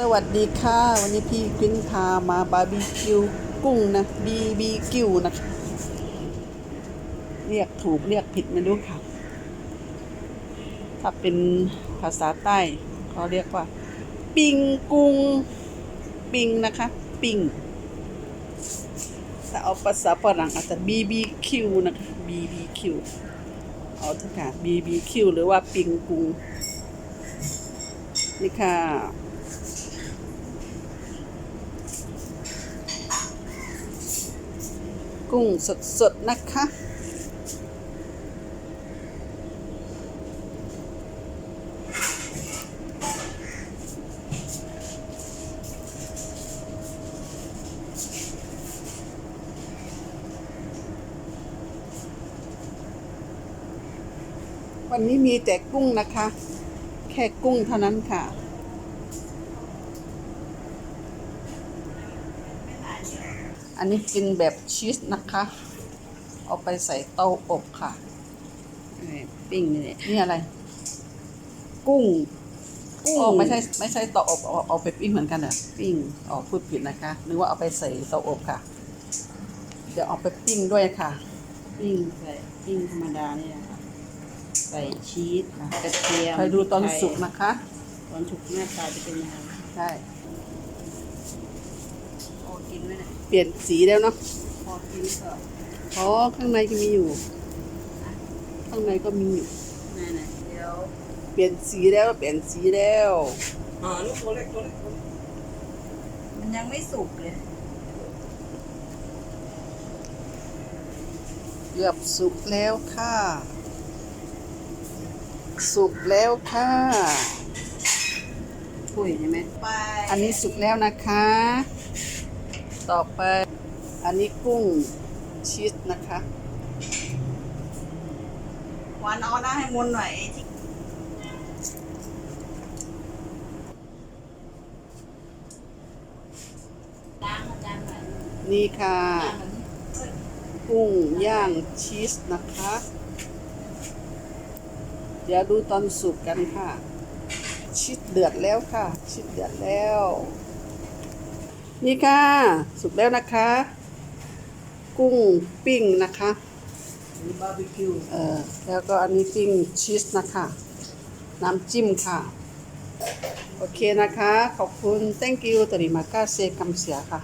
สวัสดีค่ะ วันนี้พี่กริ้นพามาบาร์บีคิวกุ้งนะบีบีคิวนะคะ เรียกถูกเรียกผิดไม่รู้ค่ะ ถ้าเป็นภาษาใต้เขาเรียกว่า ปิงกุ้งปิงนะคะ ปิงถ้าเอาภาษาฝรั่งอาจจะบีบีคิวนะคะบีบีคิวเอาเถอะค่ะบีบีคิวหรือว่าปิงกุ้งนี่ค่ะ กุ้งสดๆ นะคะ วันนี้มีแต่กุ้งนะคะ แค่กุ้งเท่านั้นค่ะ อันนี้กินแบบชีสนะคะ เอาไปใส่เตาอบค่ะนี่ปิ้งนี่แหละนี่อะไร กุ้งกุ้งอ๋อไม่ใช่ไม่ใช่เตาอบเอาเอาไปปิ้งเหมือนกันเหรอปิ้งอ๋อพูดผิดนะคะนึกว่าเอาไปใส่เตาอบค่ะ เดี๋ยวเอาไปปิ้งด้วยค่ะ ปิ้งใส่ปิ้งธรรมดานี่แหละค่ะ ใส่ชีสกระเทียมคอยดูตอนพริไทยสุกนะคะ ตอนสุกหน้าตาจะเป็นยังไงใช่ พอกินไหมเนี่ยเปลี่ยนสีแล้วเนาะพอกินก็อ๋อข้างในก็มีอยู่ ข้างในก็มีอยู่นั่นน่ะเดี๋ยวเปลี่ยนสีแล้วเปลี่ยนสีแล้วอ่าลูกตัวเล็กตัวเล็กตัวเล็กมันยังไม่สุกเลยเกือบสุกแล้วค่ะ สุกแล้วค่ะ คุยใช่ไหมไปอันนี้สุกแล้วนะคะ ต่อไป อันนี้กุ้งชีสนะคะหวานเอาหน้าให้มนหน่อยที่ล้างอาจารย์หน่อยนี่ค่ะล้างมันเฮ้ยกุ้งย่างชีสนะคะ เดี๋ยวดูตอนสุกกันค่ะ ชีสเดือดแล้วค่ะ ชีสเดือดแล้ว นี่ค่ะ สุกแล้วนะคะ กุ้งปิ้งนะคะมีบาร์บีคิวเอ่อแล้วก็อันนี้ปิ้งชีสนะคะ น้ำจิ้มค่ะ โอเคนะคะ ขอบคุณ thank you ตริมาก้าเซกัมเสียค่ะ